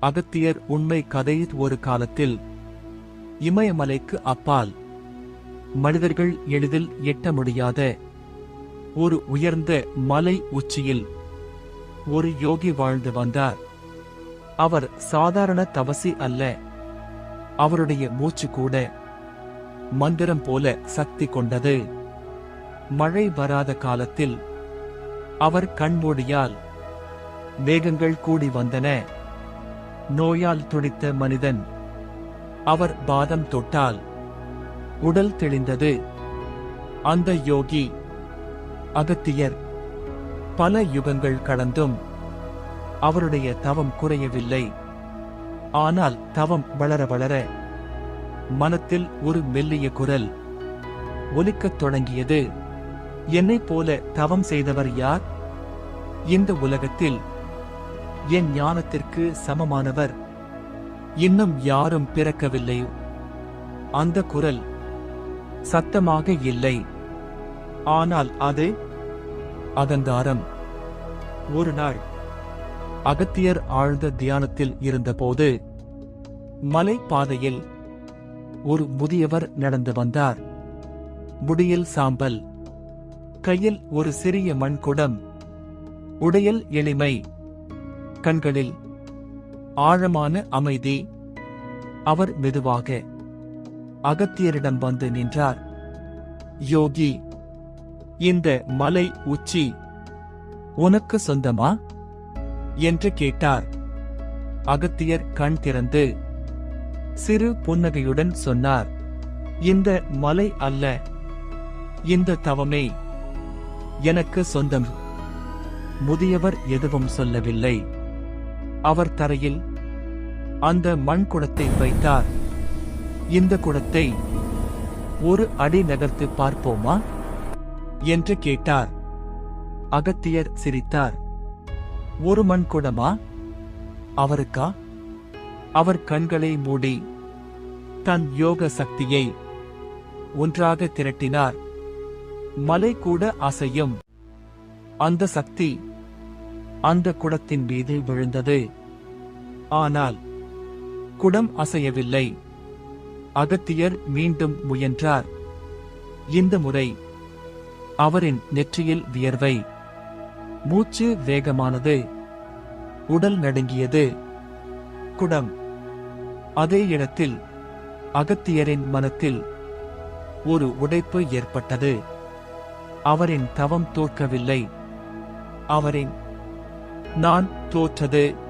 அகத்தியர் உண்மை கதையில் ஒரு காலத்தில் இமயமலைக்கு அப்பால் மனிதர்கள் எளிதில் எட்ட முடியாத ஒரு உயர்ந்த மலை உச்சியில் ஒரு யோகி வாழ்ந்து வந்தார். அவர் சாதாரண தவசி அல்ல. அவருடைய மூச்சு கூட மந்திரம் போல சக்தி கொண்டது. மழை வராத காலத்தில் அவர் கண்மூடியால் மேகங்கள் கூடி வந்தன. நோயால் துடித்த மனிதன். அவர் பாதம் தொட்டால் உடல் தெளிந்தது. அந்த யோகி அகத்தியர் பல யுகங்கள் கடந்தும் அவருடைய தவம் குறையவில்லை. ஆனால் தவம் வளர வளர மனத்தில் ஒரு மெல்லிய குரல் ஒலிக்கத் தொடங்கியது. என்னைப் போல தவம் செய்தவர் யார்? இந்த உலகத்தில் என் ஞானத்திற்கு சமமானவர். இன்னும் யாரும் பிறக்கவில்லை. அந்த குரல் சத்தமாக இல்லை. ஆனால் அது அகந்தாரம் ஒரு நாள் அகத்தியர் ஆழ்ந்த தியானத்தில் இருந்தபோது மலை பாதையில் ஒரு முதியவர் நடந்து வந்தார். முடியில் சாம்பல் கையில் ஒரு சிறிய மண்குடம் உடையில் எளிமை. கண்களில் ஆழமான அமைதி. அவர் மெதுவாக அகத்தியரிடம் வந்து நின்றார். யோகி இந்த மலை உச்சி உனக்கு சொந்தமா? என்று கேட்டார். அகத்தியர் கண் திறந்து சிறு புன்னகையுடன் சொன்னார். இந்த மலை அல்ல. இந்த தவமே எனக்கு சொந்தம். முதியவர் எதுவும் சொல்லவில்லை. அவர் தரையில் அந்த மண் குடத்தை வைத்தார். இந்த குடத்தை ஒரு அடி நகர்த்து பார்ப்போமா? என்று கேட்டார். அகத்தியர் சிரித்தார். ஒரு மண் குடமா? அவருக்கா? அவர் கண்களை மூடி தன் யோக சக்தியை ஒன்றாக திரட்டினார். மலை கூட அசையும். அந்த சக்தி அந்த குடத்தின் மீது விழுந்தது. ஆனால் குடம் அசையவில்லை. அகத்தியர் மீண்டும் முயன்றார். இந்த முறை அவரின் நெற்றியில் வியர்வை. மூச்சு வேகமானது. உடல் நடுங்கியது. குடம். அதே இடத்தில் அகத்தியரின் மனத்தில் ஒரு உடைப்பு ஏற்பட்டது. அவரின் தவம் தோற்கவில்லை. அவரின் நான் தோற்றது